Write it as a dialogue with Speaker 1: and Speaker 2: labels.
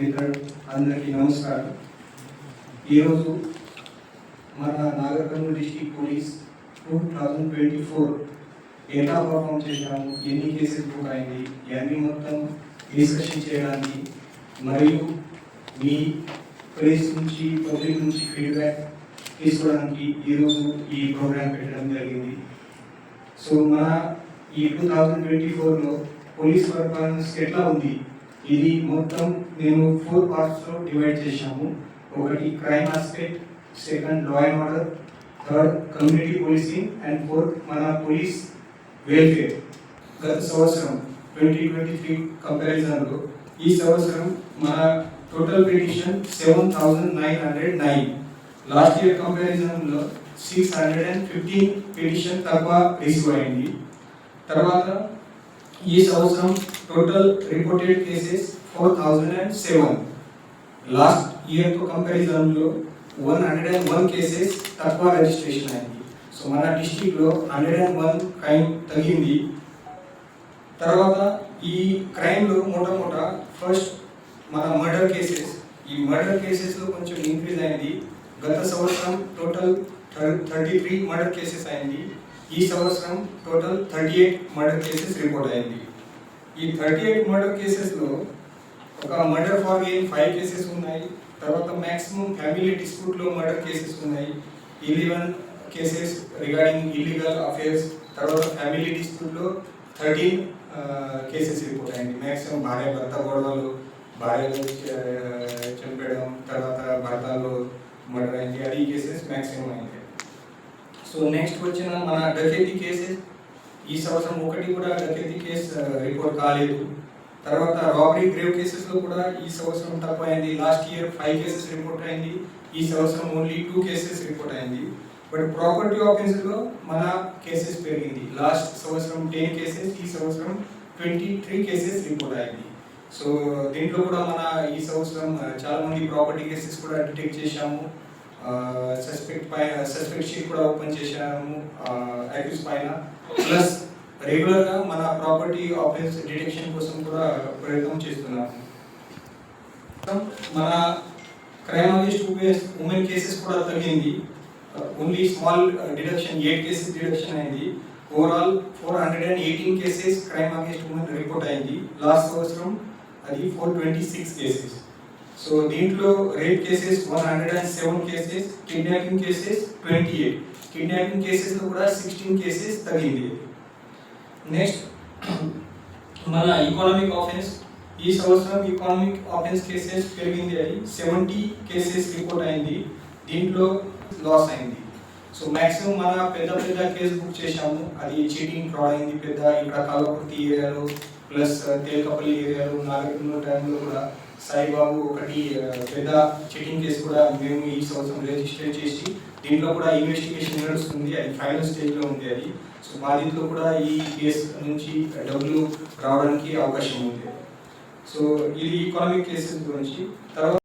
Speaker 1: మిత్రులు అందరికీ నమస్కారం. ఈరోజు మన Nagarkurnool district police two thousand twenty four ఎలా పర్ఫామ్ చేశాము ఎన్ని కేసులు బుక్ అయింది ఇవన్నీ మొత్తం డిస్కషన్ చేయడానికి మరియు మీ ప్రేస్ నుంచి పబ్లిక్ నుంచి ఫీడ్బ్యాక్ తీసుకోవడానికి ఈరోజు ఈ ప్రోగ్రామ్ పెట్టడం జరిగింది. సో మన ఈ టూ థౌజండ్ ట్వంటీ ఫోర్లో పోలీస్ పర్ఫార్మెన్స్ ఎట్లా ఉంది? ఇది మొత్తం నేను ఫోర్ పార్ట్స్లో డివైడ్ చేశాము. ఒకటి crime aspect second law and order third community policing and fourth మన పోలీస్ వెల్ఫేర్ గత సంవత్సరం ట్వంటీ ట్వంటీ త్రీ కంపారిజన్లో ఈ సంవత్సరం మన total petition seven thousand nine hundred nine last year కంపారిజన్లో six hundred and fifteen petition తక్కువ రిసీవ్ అయింది తర్వాత ఈ సంవత్సరం total reported cases four thousand and seven last ఇయర్తో కంపారిజన్లో one hundred and one cases తక్కువ రిజిస్ట్రేషన్ అయింది. సో మన డిస్టిక్లో హండ్రెడ్ అండ్ వన్ క్రైమ్ తగ్గింది. తర్వాత ఈ క్రైమ్లో మొట్టమొదట ఫస్ట్ మన మర్డర్ కేసెస్ ఈ మర్డర్ కేసెస్లో కొంచెం ఇంక్రీజ్ అయింది. గత సంవత్సరం total thirty three murder cases అయింది. ఈ సంవత్సరం total thirty eight murder cases report అయింది. ఈ థర్టీ ఎయిట్ మర్డర్ కేసెస్లో ఒక murder for gain five cases ఉన్నాయి. తర్వాత మ్యాక్సిమం ఫ్యామిలీ డిస్ప్యూట్లో మర్డర్ కేసెస్ ఉన్నాయి. Eleven cases regarding illegal affairs తర్వాత ఫ్యామిలీ డిస్ప్యూట్లో థర్టీన్ కేసెస్ రిపోర్ట్ అయింది. మ్యాక్సిమం భార్య భర్త గొడవలు భార్యలు చంపేయడం తర్వాత భర్తలు మర్డర్ అయింది. అది కేసెస్ మ్యాక్సిమం అయింది. సో నెక్స్ట్ వచ్చిన మన డకేతి కేసెస్ ఈ సంవత్సరం ఒకటి కూడా డకేతి కేసు రిపోర్ట్ కాలేదు. తర్వాత రాబరీ గ్రేవ్ కేసెస్లో కూడా ఈ సంవత్సరం తక్కువ అయింది last year five cases report అయింది. ఈ సంవత్సరం ఓన్లీ టూ కేసెస్ రిపోర్ట్ అయింది. బట్ ప్రాపర్టీ ఆఫెన్స్ మన కేసెస్ పెరిగింది. లాస్ట్ సంవత్సరం టెన్ కేసెస్ ఈ సంవత్సరం ట్వంటీ త్రీ కేసెస్ రిపోర్ట్ అయింది. సో దీంట్లో కూడా మన ఈ సంవత్సరం చాలామంది చాలా మంది ప్రాపర్టీ కేసెస్ కూడా డిటెక్ట్ చేశాము. సస్పెక్ట్ పైన సస్పెక్ట్ షీట్ కూడా ఓపెన్ చేశాము. అక్యూస్ పైన. ప్లస్ రెగ్యులర్గా మన ప్రాపర్టీ ఆఫెన్స్ డిటెక్షన్ కోసం కూడా ప్రయత్నం చేస్తున్నాము. మన క్రైమ్ అగేస్ట్ ఉమెన్ కేసెస్ కూడా తగ్గింది. Only small deduction eight cases deduction అయింది. Overall four hundred and eighteen cases crime against women report అయింది. లాస్ట్ సంవత్సరం అది four twenty six cases so దీంట్లో rape cases one hundred and seven cases kidnapping cases twenty eight. Kidnapping కేసెస్లో కూడా sixteen cases తగ్గింది next మన ఈకానమిక్ offence ఈ సంవత్సరం ఈకానమిక్ ఆఫెన్స్ కేసెస్ పెరిగింది అది. సెవెంటీ కేసెస్ రిపోర్ట్ అయింది. దీంట్లో లాస్ అయింది. సో మ్యాక్సిమం మన పెద్ద పెద్ద కేసు బుక్ చేశాము. అది చీటింగ్ ఫ్రాడ్ అయింది. పెద్ద ఇక్కడ కాలకుర్తి ఏరియాలో ప్లస్ తేలికపల్లి ఏరియాలో నాగరికంలో టైంలో కూడా సాయిబాబు ఒకటి పెద్ద చెకింగ్ కేసు కూడా మేము ఈ సంవత్సరం రిజిస్టర్ చేసి దీంట్లో కూడా ఇన్వెస్టిగేషన్ నడుస్తుంది అది ఫైనల్ స్టేజ్లో ఉంది అది. సో బాధితులు కూడా ఈ కేసు నుంచి డబ్బులు రావడానికి అవకాశం ఉంది. సో ఇది ఈకానమిక్ కేసెస్ గురించి. తర్వాత